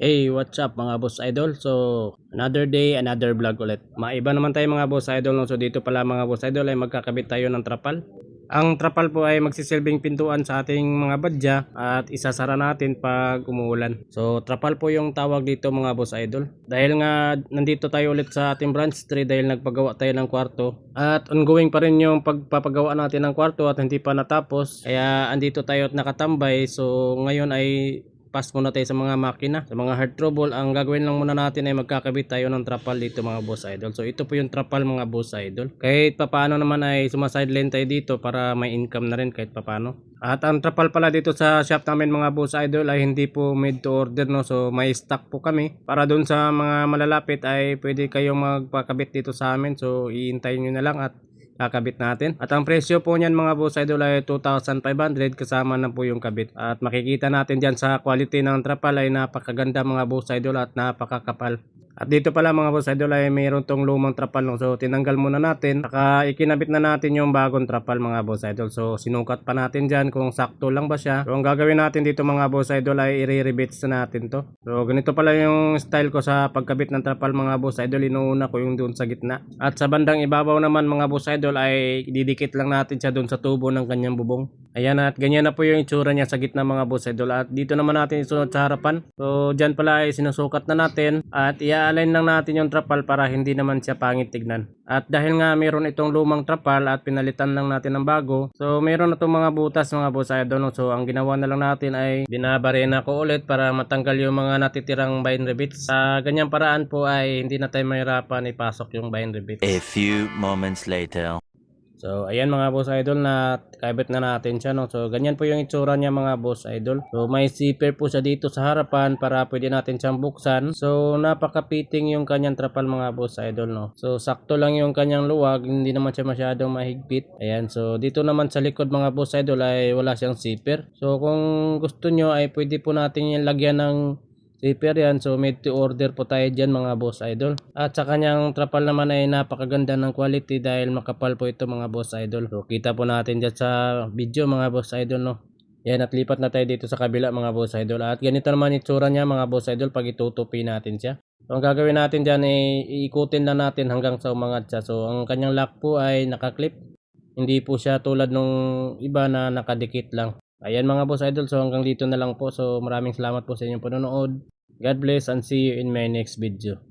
Hey, what's up mga boss idol? So, another day, another vlog ulit. Maiba naman tayo mga boss idol. No? So, dito pala mga boss idol ay magkakabit tayo ng trapal. Ang trapal po ay magsisilbing pintuan sa ating mga badya at isasara natin pag umuulan. So, trapal po yung tawag dito mga boss idol. Dahil nga nandito tayo ulit sa ating branch 3 dahil nagpagawa tayo ng kwarto. At ongoing pa rin yung pagpapagawa natin ng kwarto at hindi pa natapos. Kaya andito tayo at nakatambay. So, ngayon ay pass muna tayo sa mga makina, sa mga hard trouble. Ang gagawin lang muna natin ay magkakabit tayo ng trapal dito mga boss idol. So ito po yung trapal mga boss idol. Kahit papaano naman ay sumasideline tayo dito para may income na rin kahit papaano. At ang trapal pala dito sa shop namin mga boss idol ay hindi po made to order no. So may stock po kami. Para doon sa mga malalapit ay pwede kayong magpakabit dito sa amin. So iintayin nyo na lang at kakabit natin. At ang presyo po niyan mga boss idol ay 2,500 kasama na po yung kabit. At makikita natin diyan sa quality ng trapal ay napakaganda mga boss idol at napakakapal. At dito pala mga boss idol ay mayroon tong lumang trapal no. So tinanggal muna natin. Saka ikinabit na natin yung bagong trapal mga boss idol. So sinukat pa natin diyan kung sakto lang ba siya. So ang gagawin natin dito mga boss idol ay i-rebate na natin to. So ganito pala yung style ko sa pagkabit ng trapal mga boss idol. Inuuna ko yung doon sa gitna. At sa bandang ibabaw naman mga boss idol ay didikit lang natin siya doon sa tubo ng kanyang bubong. Ayan at ganyan na po yung itsura niya sa gitna mga boss idol. At dito naman natin isunod sa harapan. So dyan pala ay sinusukat na natin. At i-align lang natin yung trapal para hindi naman siya pangit tignan. At dahil nga meron itong lumang trapal at pinalitan lang natin ng bago. So meron na itong mga butas mga boss idol. So ang ginawa na lang natin ay binabarena ko ulit para matanggal yung mga natitirang bind rivets. Sa ganyang paraan po ay hindi na tayo mahirapan ipasok yung bind rivets. A few moments later. So, ayan mga boss idol na kabit na natin siya. No? So, ganyan po yung itsura niya mga boss idol. So, may zipper po siya dito sa harapan para pwede natin siyang buksan. So, napakapiting yung kanyang trapal mga boss idol. No? So, sakto lang yung kanyang luwag. Hindi naman siya masyadong mahigpit. Ayan. So, dito naman sa likod mga boss idol ay wala siyang zipper. So, kung gusto nyo ay pwede po natin yung lagyan ng Zipper yan. So made to order po tayo dyan mga boss idol. At sa kanyang trapal naman ay napakaganda ng quality dahil makapal po ito mga boss idol. So kita po natin dyan sa video mga boss idol no. Yan at lipat na tayo dito sa kabila mga boss idol. At ganito naman itsura niya mga boss idol pag itutupi natin siya. So ang gagawin natin dyan ay iikutin lang natin hanggang sa umangat siya. So ang kanyang lock po ay nakaklip. Hindi po siya tulad nung iba na nakadikit lang. Ayan mga boss idol, so hanggang dito na lang po. So maraming salamat po sa inyong panonood. God bless and see you in my next video.